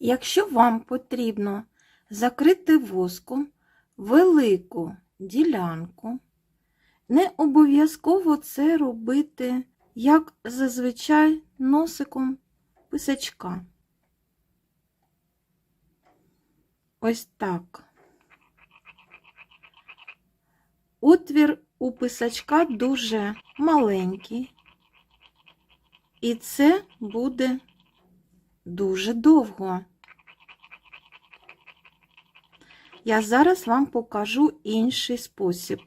Якщо вам потрібно закрити воском велику ділянку, не обов'язково це робити, як зазвичай, носиком писачка. Ось так. Отвір у писачка дуже маленький, і це буде дуже довго. Я зараз вам покажу інший спосіб.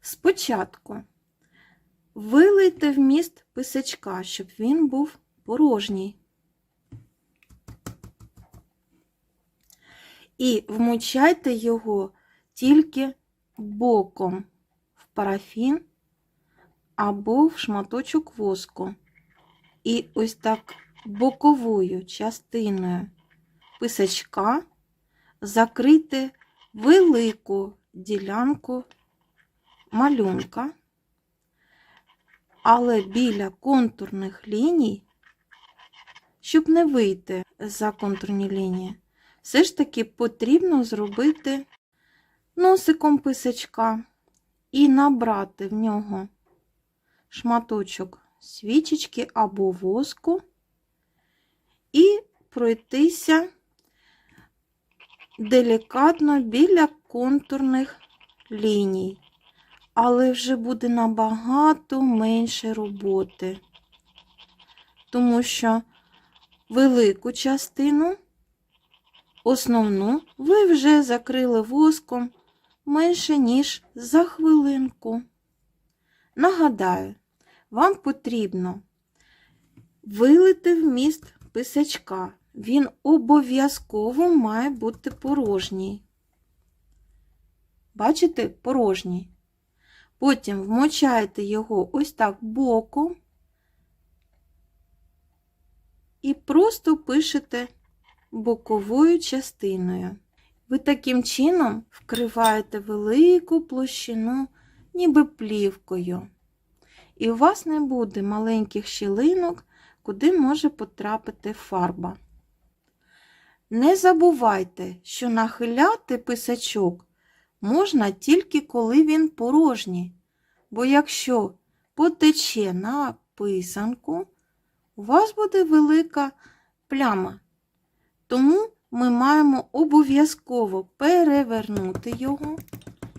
Спочатку вилийте вміст писачка, щоб він був порожній. І вмочайте його тільки боком в парафін або в шматочок воску. І ось так боковою частиною писачка закрити велику ділянку малюнка, але біля контурних ліній, щоб не вийти за контурні лінії, все ж таки потрібно зробити носиком писачка і набрати в нього шматочок свічечки або воску і пройтися делікатно біля контурних ліній, але вже буде набагато менше роботи, тому що велику частину, основну, ви вже закрили воском менше, ніж за хвилинку. Нагадаю, вам потрібно вилити вміст писачка. Він обов'язково має бути порожній. Бачите, порожній. Потім вмочаєте його ось так боком і просто пишете боковою частиною. Ви таким чином вкриваєте велику площину, ніби плівкою. І у вас не буде маленьких щілинок, куди може потрапити фарба. Не забувайте, що нахиляти писачок можна тільки коли він порожній, бо якщо потече на писанку, у вас буде велика пляма. Тому ми маємо обов'язково перевернути його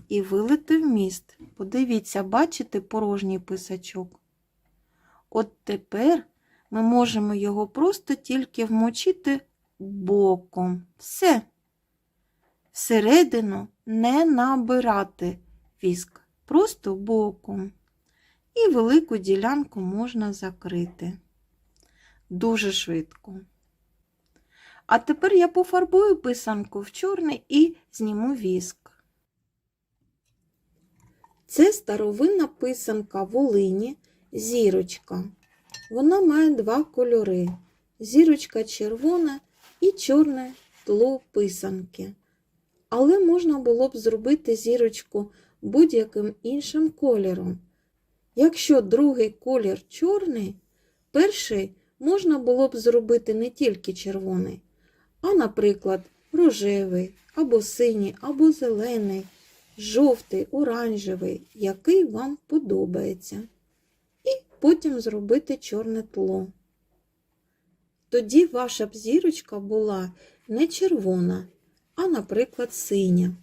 і вилити вміст. Подивіться, бачите порожній писачок? От тепер ми можемо його просто тільки вмочити боком. Все. Всередину не набирати віск, просто боком. І велику ділянку можна закрити. Дуже швидко. А тепер я пофарбую писанку в чорний і зніму віск. Це старовинна писанка Волині зірочка. Вона має два кольори: зірочка червона і чорне тло писанки. Але можна було б зробити зірочку будь-яким іншим кольором. Якщо другий колір чорний, перший можна було б зробити не тільки червоний, а, наприклад, рожевий, або синій, або зелений, жовтий, оранжевий, який вам подобається. І потім зробити чорне тло. Тоді ваша б зірочка була не червона, а, наприклад, синя.